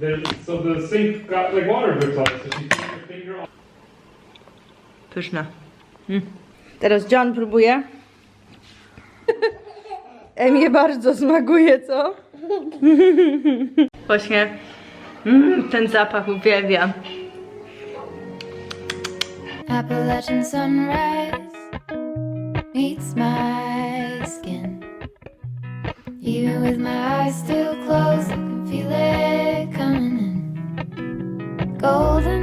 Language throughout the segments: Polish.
The, so the sink got like water drips on it, so she put her finger on. Pyszne. Mm. Teraz John próbuje. Emię bardzo smaguje, co? Właśnie mm, ten zapach uwielbiam. Appalachian sunrise meets my skin. Even with my eyes still closed, I can feel it. Golden,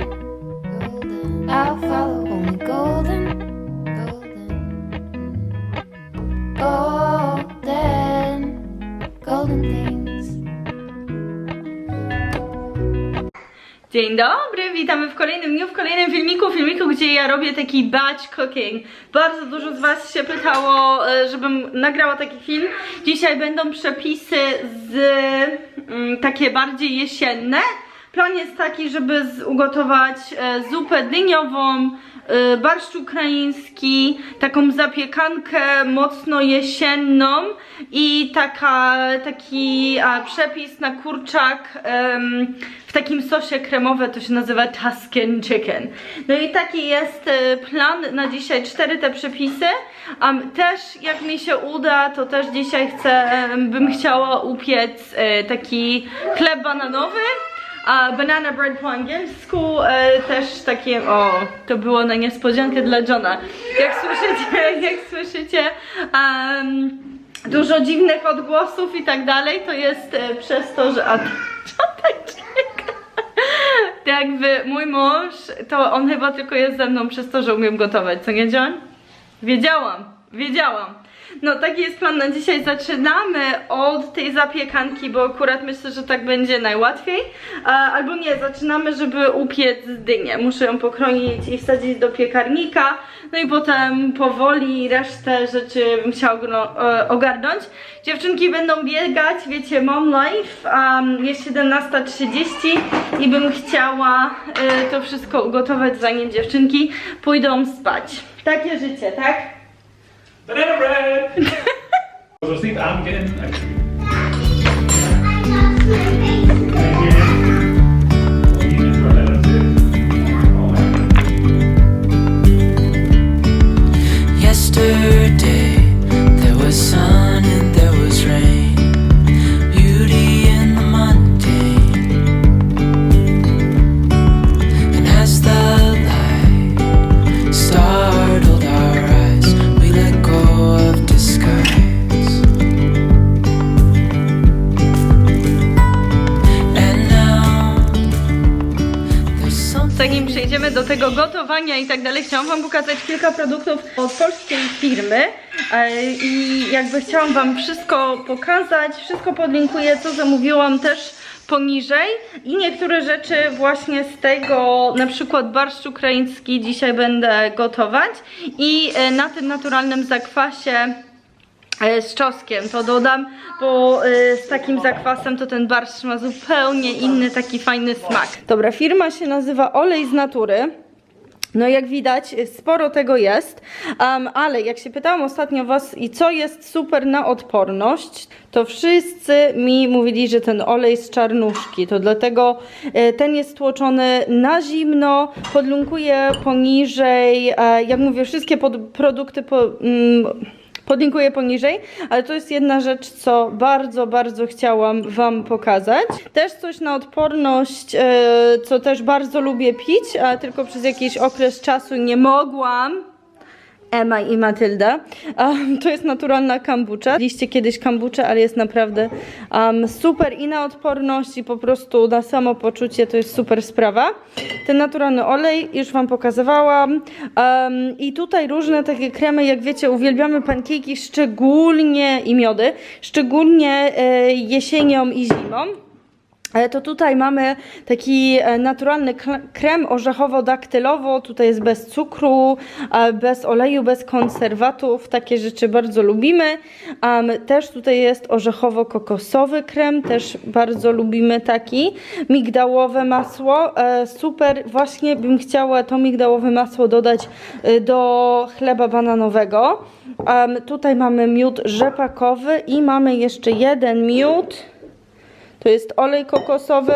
golden, I'll follow only golden, golden, golden, golden things. Dzień dobry, witamy w kolejnym dniu, w kolejnym filmiku, filmiku, gdzie ja robię taki batch cooking. Bardzo dużo z Was się pytało, e, żebym nagrała taki film. Dzisiaj będą przepisy z mm, takie bardziej jesienne. Plan jest taki, żeby ugotować e, zupę dyniową, e, barszcz ukraiński, taką zapiekankę mocno jesienną i taka, taki przepis na kurczak w takim sosie kremowym, to się nazywa Tuscan Chicken. No i taki jest e, plan na dzisiaj, cztery te przepisy. Um, też jak mi się uda, to też dzisiaj chcę, bym chciała upiec taki chleb bananowy. A banana bread po angielsku e, też takie, o, to było na niespodziankę dla Johna. Jak słyszycie, jak słyszycie, em, dużo dziwnych odgłosów i tak dalej, to jest e, przez to, że... A. Tak jakby mój mąż, to on chyba tylko jest ze mną przez to, że umiem gotować, co nie John? Wiedziałam, wiedziałam. No taki jest plan na dzisiaj. Zaczynamy od tej zapiekanki, bo akurat myślę, że tak będzie najłatwiej. A, albo nie, zaczynamy, żeby upiec dynię. Muszę ją pokroić i wsadzić do piekarnika. No i potem powoli resztę rzeczy bym chciała e, ogarnąć. Dziewczynki będą biegać, wiecie, mom life. Um, jest 17.30 i bym chciała e, to wszystko ugotować zanim dziewczynki pójdą spać. Takie życie, tak? Banana bread! so see, I'm getting. Tego gotowania i tak dalej, chciałam Wam pokazać kilka produktów od polskiej firmy e, i jakby chciałam Wam wszystko pokazać, wszystko podlinkuję, co zamówiłam też poniżej i niektóre rzeczy właśnie z tego, na przykład barszcz ukraiński dzisiaj będę gotować i e, na tym naturalnym zakwasie e, z czosnkiem to dodam, bo z takim zakwasem to ten barszcz ma zupełnie inny taki fajny smak. Dobra, firma się nazywa Olej z Natury. No jak widać, sporo tego jest, um, ale jak się pytałam ostatnio was i co jest super na odporność, to wszyscy mi mówili, że ten olej z czarnuszki, to dlatego e, ten jest tłoczony na zimno, podlinkuję poniżej, e, jak mówię, wszystkie pod, produkty po, mm, Podlinkuję poniżej, ale to jest jedna rzecz, co bardzo, bardzo chciałam Wam pokazać. Też coś na odporność, e, co też bardzo lubię pić, a tylko przez jakiś okres czasu nie mogłam. Emma i Matylda. Um, to jest naturalna kombucha. Liście kiedyś kombucha, ale jest naprawdę um, super i na odporność i po prostu na samopoczucie to jest super sprawa. Ten naturalny olej już Wam pokazywałam. Um, I tutaj różne takie kremy, jak wiecie, uwielbiamy pankejki, szczególnie i miody, szczególnie e, jesienią i zimą. To tutaj mamy taki e, naturalny krem orzechowo-daktylowo. Tutaj jest bez cukru, e, bez oleju, bez konserwatów. Takie rzeczy bardzo lubimy. Też tutaj jest orzechowo-kokosowy krem, też bardzo lubimy taki. Migdałowe masło, e, super. Właśnie bym chciała to migdałowe masło dodać do chleba bananowego. Tutaj mamy miód rzepakowy i mamy jeszcze jeden miód. To jest olej kokosowy.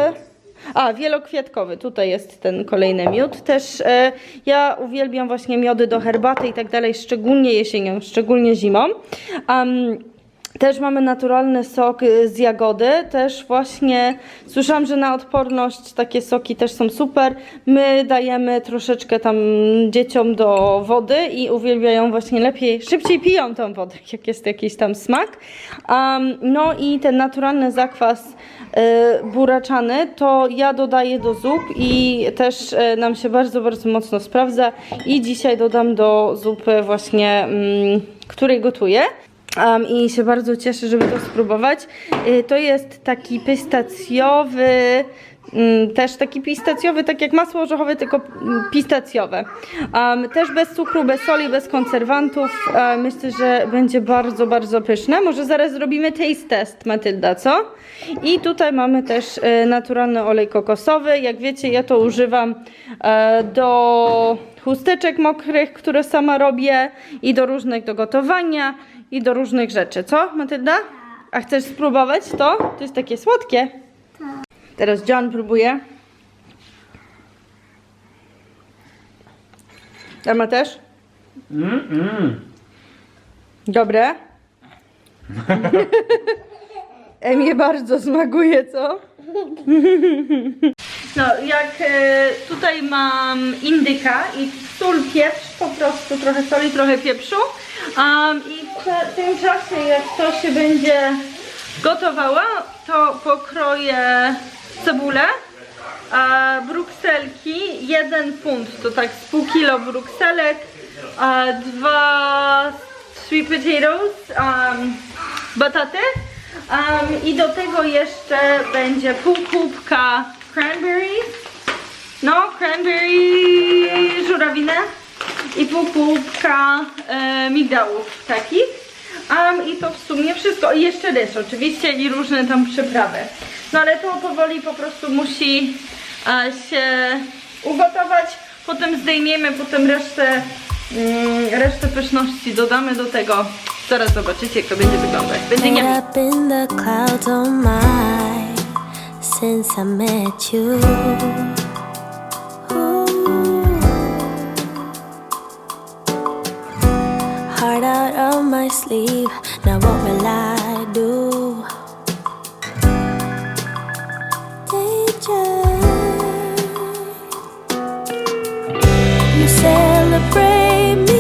A, wielokwiatkowy, tutaj jest ten kolejny miód. Też e, ja uwielbiam właśnie miody do herbaty i tak dalej, szczególnie jesienią, szczególnie zimą. Am, też mamy naturalny sok y, z jagody, też właśnie słyszałam, że na odporność takie soki też są super. My dajemy troszeczkę tam dzieciom do wody i uwielbiają właśnie lepiej, szybciej piją tą wodę, jak jest jakiś tam smak. Um, no i ten naturalny zakwas y, buraczany to ja dodaję do zup i też y, nam się bardzo, bardzo mocno sprawdza i dzisiaj dodam do zupy właśnie, mm, której gotuję. Um, I się bardzo cieszę, żeby to spróbować. Y, to jest taki pistacjowy, mm, też taki pistacjowy, tak jak masło orzechowe, tylko mm, pistacjowe. Um, też bez cukru, bez soli, bez konserwantów. E, myślę, że będzie bardzo, bardzo pyszne. Może zaraz zrobimy taste test, Matylda, co? I tutaj mamy też e, naturalny olej kokosowy. Jak wiecie, ja to używam e, do chusteczek mokrych, które sama robię i do różnych do gotowania i do różnych rzeczy. Co, Matylda? A chcesz spróbować to? To jest takie słodkie. Teraz John próbuje. Dama też? Mm-mm. Dobre. Emie bardzo smakuje, co? No, jak e, tutaj mam indyka i sól, pieprz, po prostu trochę soli, trochę pieprzu. Um, I w tym czasie, jak to się będzie gotowało, to pokroję cebulę, a brukselki, jeden funt, to tak z pół kilo brukselek, a dwa sweet potatoes, um, bataty. Um, i do tego jeszcze będzie pół kubka cranberries, no cranberry żurawinę i pół kubka e, migdałów takich. Um, I to w sumie wszystko. I jeszcze ryż oczywiście i różne tam przyprawy. No ale to powoli po prostu musi się ugotować. Potem zdejmiemy, potem resztę, mm, resztę pyszności dodamy do tego. Zaraz zobaczycie jak to będzie wyglądać. Będzie nie. Oh since I met you. Of my sleeve, now what will I do? Danger. You celebrate me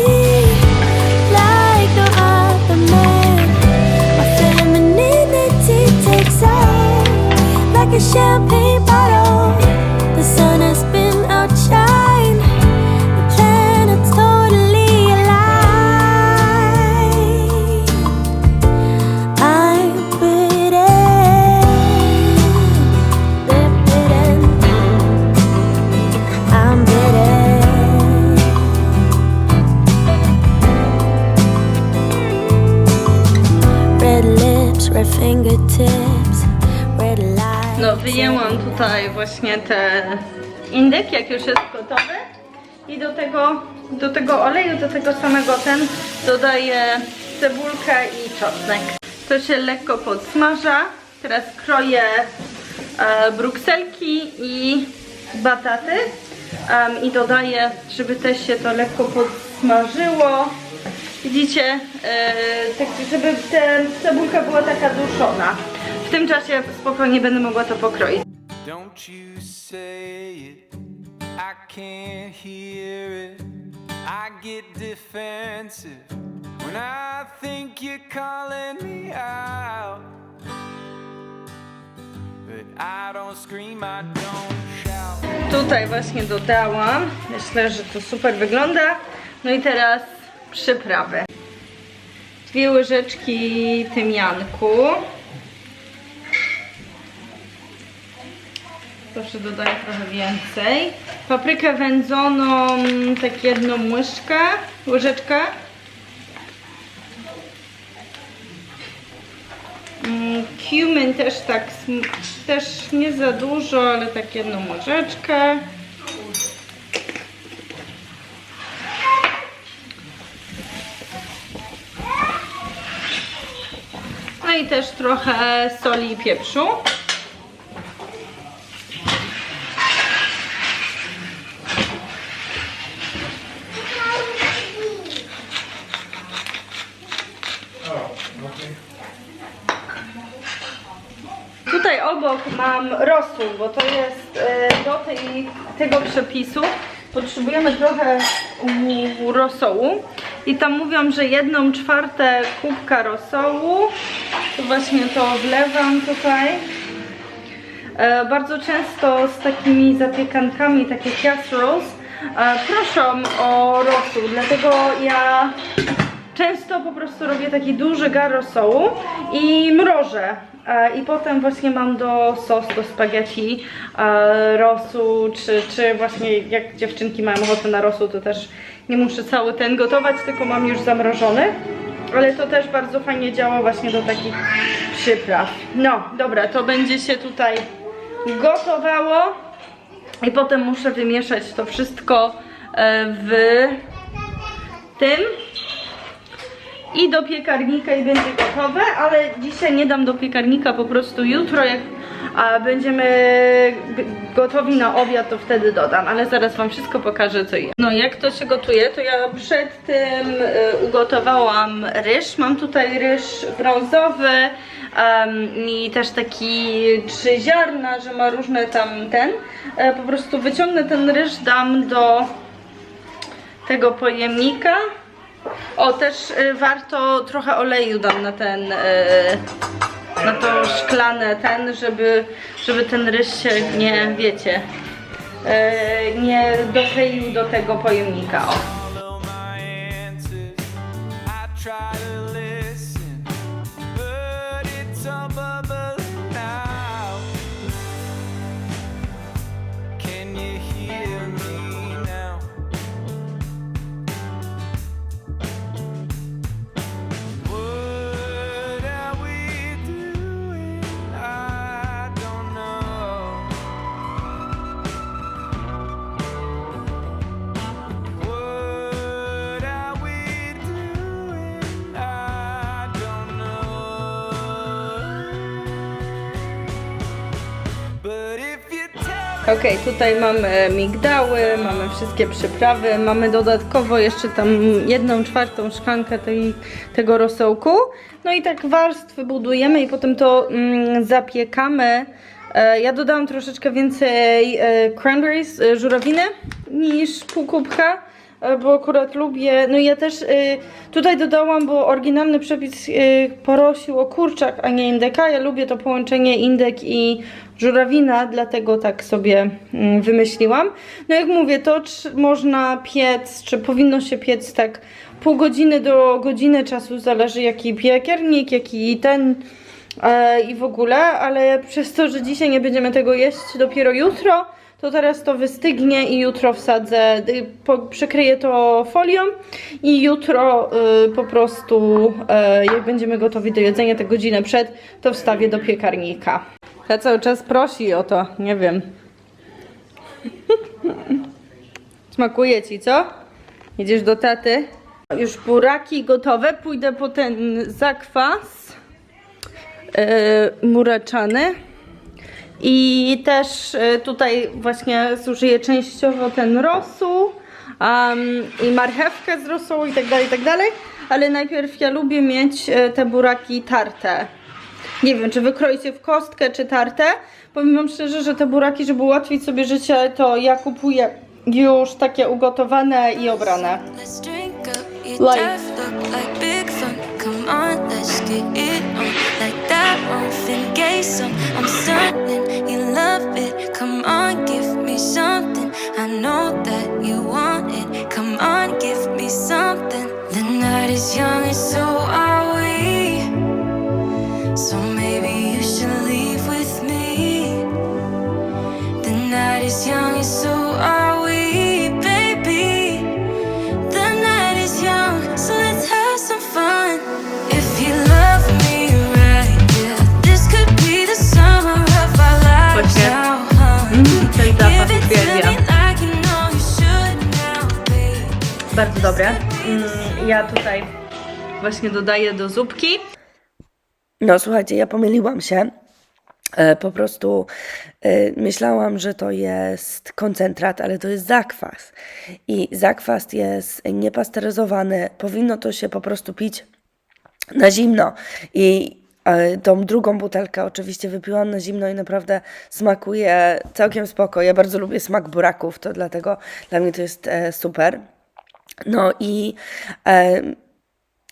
właśnie ten indyk, jak już jest gotowy. I do tego, do tego oleju, do tego samego ten dodaję cebulkę i czosnek. To się lekko podsmaża. Teraz kroję e, brukselki i bataty. Em, I dodaję, żeby też się to lekko podsmażyło. Widzicie, e, tak, żeby ta cebulka była taka duszona. W tym czasie spokojnie będę mogła to pokroić. Don't you say it, I can't hear it. I get defensive when I think you're calling me out. But I don't scream, I don't shout. Tutaj właśnie dodałam. Myślę, że to super wygląda. No i teraz przyprawy. Dwie łyżeczki tymianku. Proszę dodaję trochę więcej. Paprykę wędzoną, tak jedną łyżkę, łyżeczkę. Mm, Cumin też tak, też nie za dużo, ale tak jedną łyżeczkę. No i też trochę soli i pieprzu. Mam rosół, bo to jest e, do tej, tego przepisu. Potrzebujemy trochę rosołu i tam mówią, że jedną czwartę kubka rosołu. Właśnie to wlewam tutaj. E, bardzo często z takimi zapiekankami, takie casseroles, e, proszą o rosół, dlatego ja często po prostu robię taki duży gar rosołu i mrożę. E, I potem właśnie mam do sos, do spaghetti e, rosół, czy, czy właśnie jak dziewczynki mają ochotę na rosół, to też nie muszę cały ten gotować, tylko mam już zamrożony. Ale to też bardzo fajnie działa właśnie do takich przypraw. No, dobra, to będzie się tutaj gotowało. I potem muszę wymieszać to wszystko e, w tym i do piekarnika i będzie gotowe, ale dzisiaj nie dam do piekarnika, po prostu jutro jak a, będziemy gotowi na obiad, to wtedy dodam, ale zaraz wam wszystko pokażę co jest. No jak to się gotuje, to ja przed tym y, ugotowałam ryż, mam tutaj ryż brązowy em, i też taki trzy ziarna, że ma różne tam ten, e, po prostu wyciągnę ten ryż, dam do tego pojemnika o, też y, warto trochę oleju dam na ten, y, na to szklane ten, żeby, żeby ten ryż się nie, wiecie, y, nie dokleił do tego pojemnika. O. Okej, tutaj mamy migdały, mamy wszystkie przyprawy, mamy dodatkowo jeszcze tam jedną czwartą szklankę tej, tego rosołku. No i tak warstwy budujemy i potem to mm, zapiekamy. E, ja dodałam troszeczkę więcej e, cranberries, e, żurawiny niż pół kubka. E, Bo akurat lubię, no ja też y, tutaj dodałam, bo oryginalny przepis y, porosił o kurczak, a nie indeka. Ja lubię to połączenie indek i żurawina, dlatego tak sobie mm, wymyśliłam. No jak mówię, to można piec, czy powinno się piec tak pół godziny do godziny czasu, zależy jaki piekarnik, jaki ten i w ogóle, ale przez to, że dzisiaj nie będziemy tego jeść dopiero jutro, to teraz to wystygnie i jutro wsadzę, y, po, przykryję to folią i jutro y, po prostu y, jak będziemy gotowi do jedzenia tę godzinę przed, to wstawię do piekarnika. Ja cały czas prosi o to, nie wiem. Smakuje ci, co? Idziesz do taty? Już buraki gotowe, pójdę po ten zakwas yy, muraczany. I też y, tutaj właśnie zużyję częściowo ten rosół um, i marchewkę z rosołu i tak dalej, i tak dalej. Ale najpierw ja lubię mieć y, te buraki tarte. Nie wiem, czy wykroicie w kostkę, czy tarte. Powiem wam szczerze, że te buraki, żeby ułatwić sobie życie, to ja kupuję już takie ugotowane i obrane. Let's on Finn Gason. I'm certain you love it. Come on, give me something. I know that you want it. Come on, give me something. The night is young and so are we. So maybe you should leave with me. The night is young and so are Bardzo dobre. Mm, Ja tutaj właśnie dodaję do zupki. No słuchajcie, ja pomyliłam się. E, Po prostu e, myślałam, że to jest koncentrat, ale to jest zakwas. I zakwas jest niepasteryzowany. Powinno to się po prostu pić na zimno. I E, Tą drugą butelkę oczywiście wypiłam na zimno i naprawdę smakuje całkiem spoko. Ja bardzo lubię smak buraków, to dlatego dla mnie to jest super. No i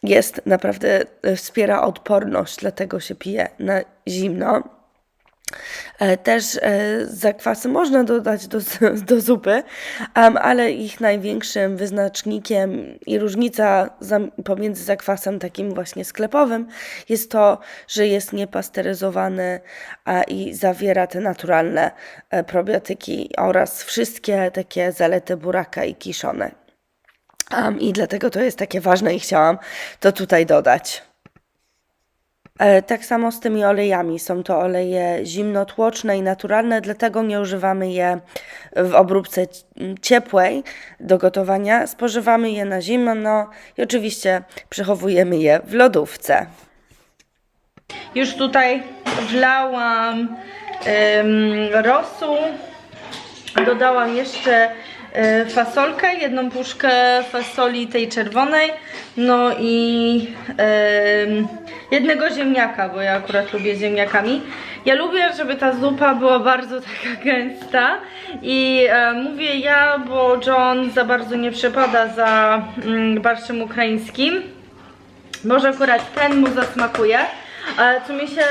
jest naprawdę, e, wspiera odporność, dlatego się pije na zimno. E, Też e, zakwasy można dodać do, do zupy, ale ich największym wyznacznikiem i różnica pomiędzy zakwasem takim właśnie sklepowym jest to, że jest niepasteryzowany i zawiera te naturalne probiotyki oraz wszystkie takie zalety buraka i kiszone. Em, I dlatego to jest takie ważne i chciałam to tutaj dodać. E, Tak samo z tymi olejami. Są to oleje zimnotłoczne i naturalne, dlatego nie używamy je w obróbce ciepłej do gotowania. Spożywamy je na zimno i oczywiście przechowujemy je w lodówce. Już tutaj wlałam em, rosół, dodałam jeszcze fasolkę, jedną puszkę fasoli tej czerwonej, no i jednego ziemniaka, bo ja akurat lubię ziemniakami. Ja lubię, żeby ta zupa była bardzo taka gęsta i e, mówię ja, bo John za bardzo nie przepada za mm, barszczem ukraińskim. Może akurat ten mu zasmakuje. Ale co mi się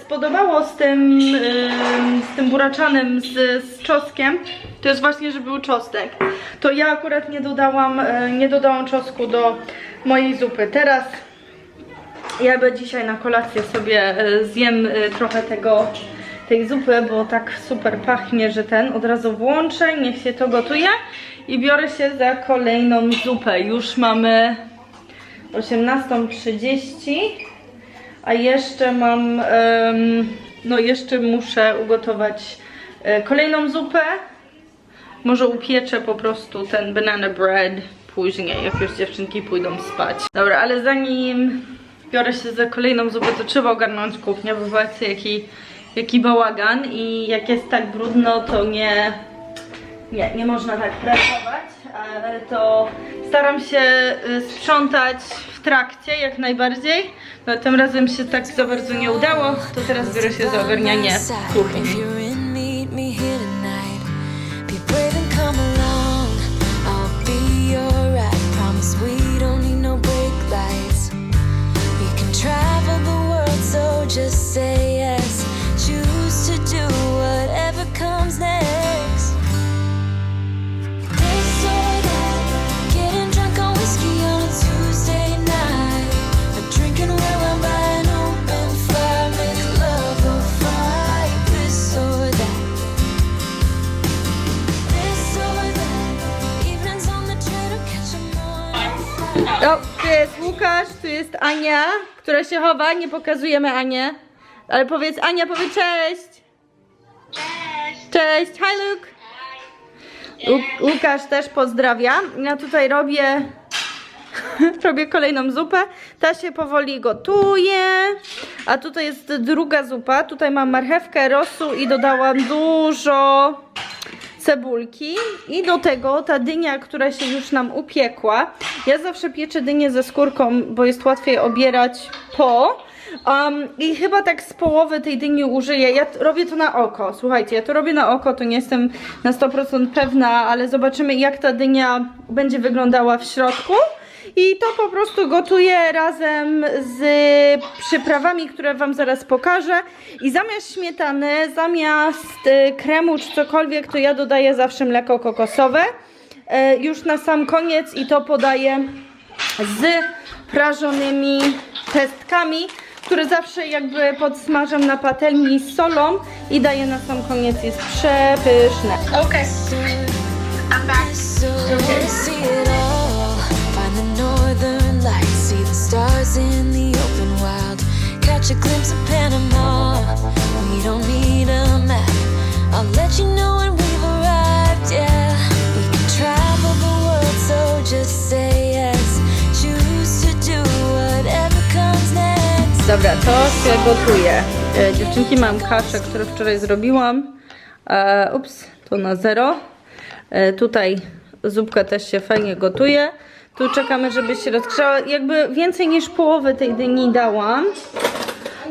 spodobało z tym, ym, z tym buraczanym z, z czosnkiem, to jest właśnie, że był czosnek. To ja akurat nie dodałam, y, nie dodałam czosnku do mojej zupy. Teraz ja dzisiaj na kolację sobie y, zjem y, trochę tego, tej zupy, bo tak super pachnie, że ten od razu włączę, niech się to gotuje i biorę się za kolejną zupę. Już mamy 18.30, a jeszcze mam, no jeszcze muszę ugotować e, kolejną zupę. Może upieczę po prostu ten banana bread później, jak już dziewczynki pójdą spać. Dobra, ale zanim biorę się za kolejną zupę, to trzeba ogarnąć kuchnię, bo zobaczcie jaki, jaki bałagan i jak jest tak brudno, to nie, nie, nie można tak pracować, to staram się y, sprzątać w trakcie jak najbardziej. No tym razem się tak za bardzo nie udało, to teraz biorę się za ogarnianie kuchni. no just say yes. Choose to do whatever comes next. Łukasz, tu jest Ania, która się chowa, nie pokazujemy Anię. Ale powiedz, Ania, powiedz cześć! Cześć! Cześć, hi Luke! Łu- Łukasz też pozdrawia. Ja tutaj robię robię kolejną zupę. Ta się powoli gotuje. A tutaj jest druga zupa. Tutaj mam marchewkę, rosół i dodałam dużo cebulki i do tego ta dynia, która się już nam upiekła. Ja zawsze pieczę dynię ze skórką, bo jest łatwiej obierać po. Um, I chyba tak z połowy tej dyni użyję. Ja robię to na oko. Słuchajcie, ja to robię na oko, to nie jestem na 100% pewna, ale zobaczymy jak ta dynia będzie wyglądała w środku. I to po prostu gotuję razem z przyprawami, które Wam zaraz pokażę. I zamiast śmietany, zamiast y, kremu czy cokolwiek, to ja dodaję zawsze mleko kokosowe. Y, Już na sam koniec i to podaję z prażonymi pestkami, które zawsze jakby podsmażam na patelni z solą i daję na sam koniec. Jest przepyszne. Okej. So wanna stars in the open wild. Catch a glimpse of Panama. We don't need a map. I'll let you know when we've arrived. Yeah, we can travel the world, so just say yes. Choose to do whatever comes next. Dobra, to się gotuje. E, dziewczynki, mam kaszę, którą wczoraj zrobiłam. E, ups, to na zero. E, tutaj zupka też się fajnie gotuje. Tu czekamy, żeby się rozgrzała. Jakby więcej niż połowę tej dyni dałam.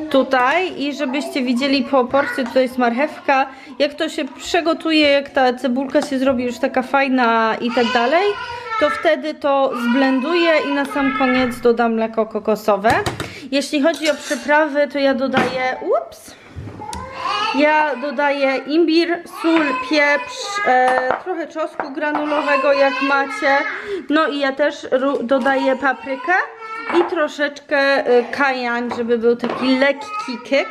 tutaj i żebyście widzieli po porcji, tutaj jest marchewka, jak to się przegotuje, jak ta cebulka się zrobi już taka fajna i tak dalej, to wtedy to zblenduję i na sam koniec dodam mleko kokosowe. Jeśli chodzi o przyprawy, to ja dodaję, ups, ja dodaję imbir, sól, pieprz, e, trochę czosnku granulowego jak macie. No i ja też dodaję paprykę i troszeczkę e, kajan, żeby był taki lekki kick.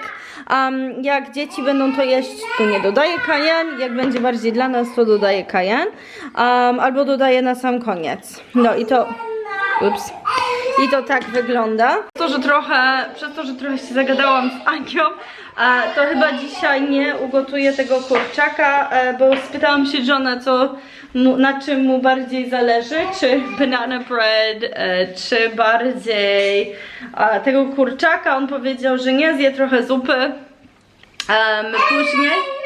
Um, jak dzieci będą to jeść, to nie dodaję kajan. Jak będzie bardziej dla nas, to dodaję kajan. Um, albo dodaję na sam koniec. No i to... Ups. I to tak wygląda. To, że trochę, przez to, że trochę się zagadałam z Anią, to chyba dzisiaj nie ugotuję tego kurczaka, e, bo spytałam się Johna, co na czym mu bardziej zależy, czy banana bread, e, czy bardziej tego kurczaka. On powiedział, że nie zje trochę zupy. Em, później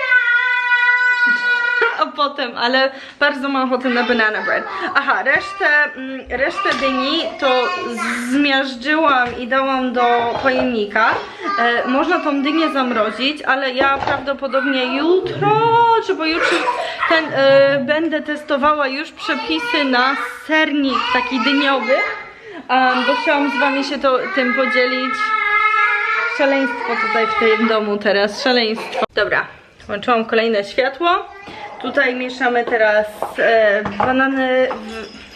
a potem, ale bardzo mam ochotę na banana bread. Aha, resztę, mm, resztę dyni to zmiażdżyłam i dałam do pojemnika. E, można tą dynię zamrozić, ale ja prawdopodobnie jutro, czy pojutrze ten, e, będę testowała już przepisy na sernik taki dyniowy, em, bo chciałam z wami się to, tym podzielić. Szaleństwo tutaj w tym domu teraz, szaleństwo. Dobra, włączyłam kolejne światło. Tutaj mieszamy teraz e, banany,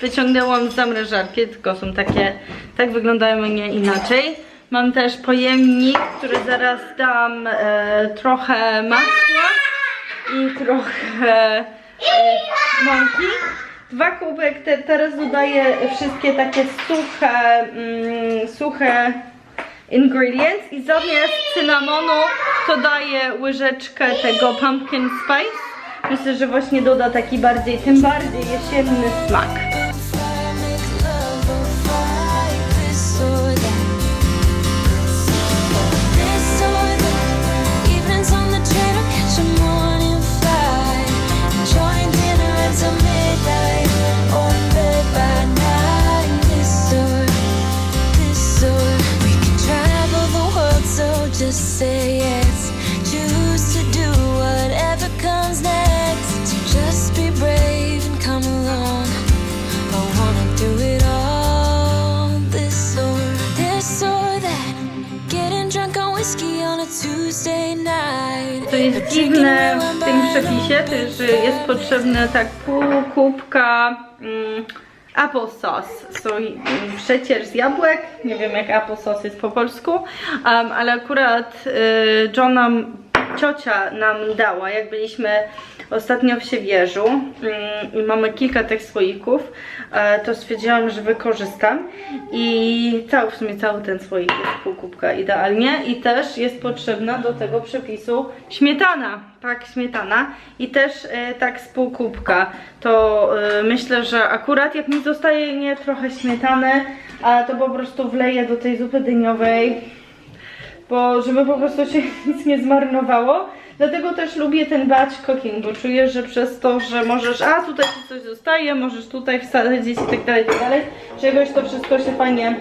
wyciągnęłam z zamrażarki, tylko są takie, tak wyglądają nie inaczej. Mam też pojemnik, który zaraz dam e, trochę masła i trochę e, mąki. Dwa kubek, te, teraz dodaję wszystkie takie suche, mm, suche ingredients i zamiast cynamonu to daję łyżeczkę tego pumpkin spice. Myślę, że właśnie doda taki bardziej, tym bardziej jesienny smak. Potrzebne tak pół kubka mm, apple sauce, so, mm, przecier z jabłek, nie wiem jak apple sauce jest po polsku, um, ale akurat y, John nam, ciocia nam dała, jak byliśmy ostatnio w Siewierzu mm, i mamy kilka tych słoików, e, to stwierdziłam, że wykorzystam i cały, w sumie cały ten słoik jest pół kubka idealnie i też jest potrzebna do tego przepisu śmietana, tak śmietana i też e, tak z pół to e, myślę, że akurat jak mi zostaje nie trochę śmietany, to po prostu wleję do tej zupy dyniowej, bo żeby po prostu się nic nie zmarnowało. Dlatego też lubię ten batch cooking, bo czuję, że przez to, że możesz, a tutaj ci coś zostaje, możesz tutaj wsadzić i tak dalej, i tak dalej, czegoś to wszystko się fajnie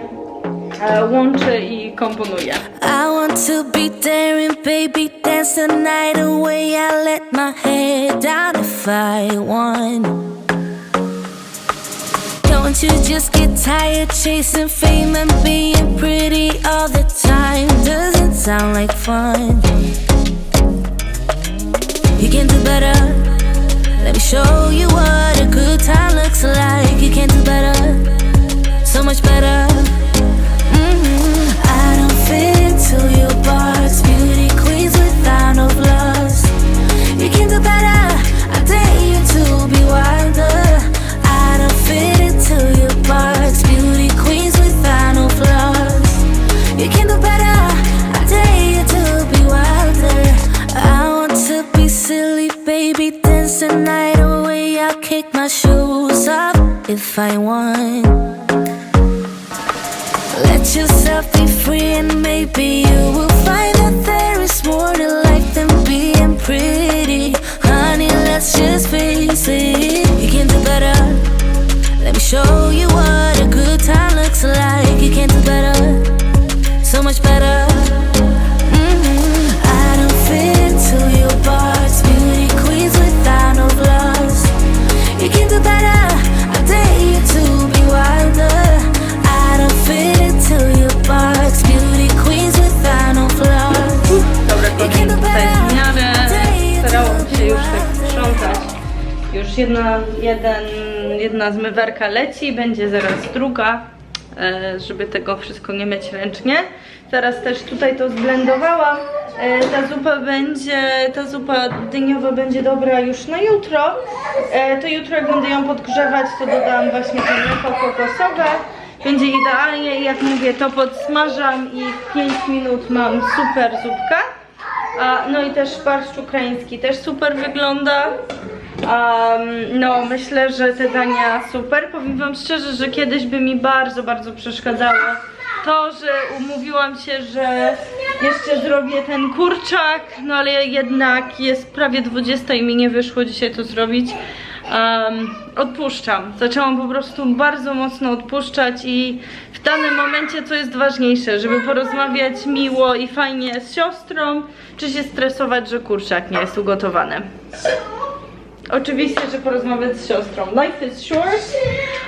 e, łączy i komponuje. I want to be daring, baby, dance the night away. I let my head down if I want. Don't you just get tired chasing fame and being pretty all the time? Doesn't sound like fun. You can do better. Let me show you what a good time looks like. You can do better, so much better. Mhm. I don't fit into your if I want. Let yourself be free, and maybe you will find jedna zmywarka leci, będzie zaraz druga, e, żeby tego wszystko nie mieć ręcznie. Teraz też tutaj to zblendowałam. E, ta zupa będzie, ta zupa dyniowa będzie dobra już na jutro. E, to jutro jak będę ją podgrzewać, to dodam właśnie to mleko kokosowe. Będzie idealnie i jak mówię, to podsmażam i w 5 minut mam super zupkę. A, no i też barszcz ukraiński też super wygląda. Um, no, myślę, że te dania super. Powiem Wam szczerze, że kiedyś by mi bardzo, bardzo przeszkadzało to, że umówiłam się, że jeszcze zrobię ten kurczak, no ale jednak jest prawie 20 i mi nie wyszło dzisiaj to zrobić. Um, odpuszczam. Zaczęłam po prostu bardzo mocno odpuszczać i w danym momencie co jest ważniejsze, żeby porozmawiać miło i fajnie z siostrą, czy się stresować, że kurczak nie jest ugotowany. Oczywiście, że porozmawiać z siostrą. Life is short,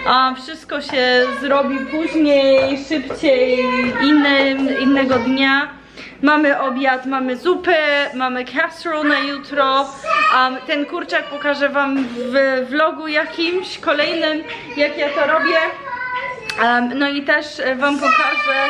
a wszystko się zrobi później, szybciej, innym, innego dnia. Mamy obiad, mamy zupę, mamy casserole na jutro. Um, ten kurczak pokażę wam w vlogu jakimś kolejnym, jak ja to robię. Um, no i też wam pokażę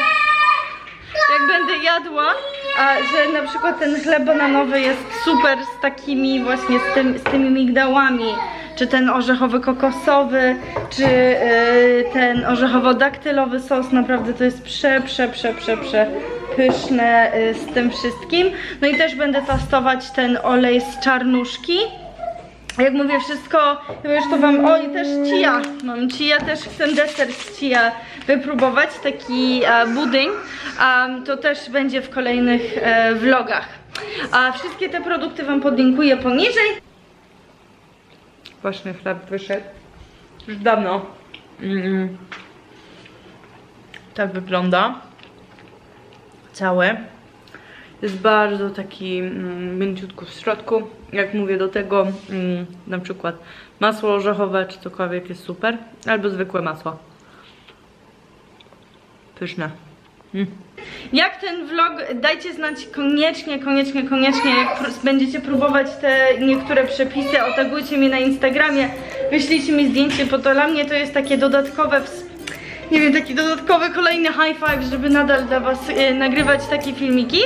jak będę jadła, a, że na przykład ten chleb bananowy jest super z takimi właśnie z, tym, z tymi migdałami, czy ten orzechowy kokosowy, czy y, ten orzechowo-daktylowy sos, naprawdę to jest prze, prze, prze, prze, prze pyszne y, z tym wszystkim. No i też będę testować ten olej z czarnuszki. Jak mówię wszystko, już to wam, o i też chia, mam chia, też chcę deser z chia wypróbować, taki e, budyń, to też będzie w kolejnych e, vlogach. A wszystkie te produkty wam podlinkuję poniżej. Właśnie chleb wyszedł, już dawno. Mm. Tak wygląda, całe. Jest bardzo taki mm, mięciutko w środku. Jak mówię do tego, mm, na przykład masło orzechowe czy cokolwiek jest super, albo zwykłe masło. Pyszne. Mm. Jak ten vlog, dajcie znać koniecznie, koniecznie, koniecznie, jak pr- będziecie próbować te niektóre przepisy, otagujcie mnie na Instagramie, wyślijcie mi zdjęcie, bo to dla mnie to jest takie dodatkowe, nie wiem, taki dodatkowy kolejny high five, żeby nadal dla was e, nagrywać takie filmiki.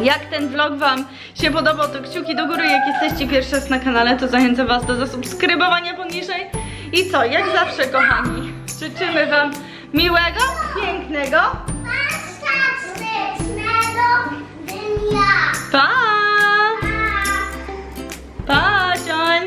Jak ten vlog Wam się podobał, to kciuki do góry. Jak jesteście pierwszy raz na kanale, to zachęcam Was do zasubskrybowania poniżej. I co, jak zawsze, kochani, życzymy Wam Miłego, pięknego. Fantastycznego dnia. Pa! Pa, John.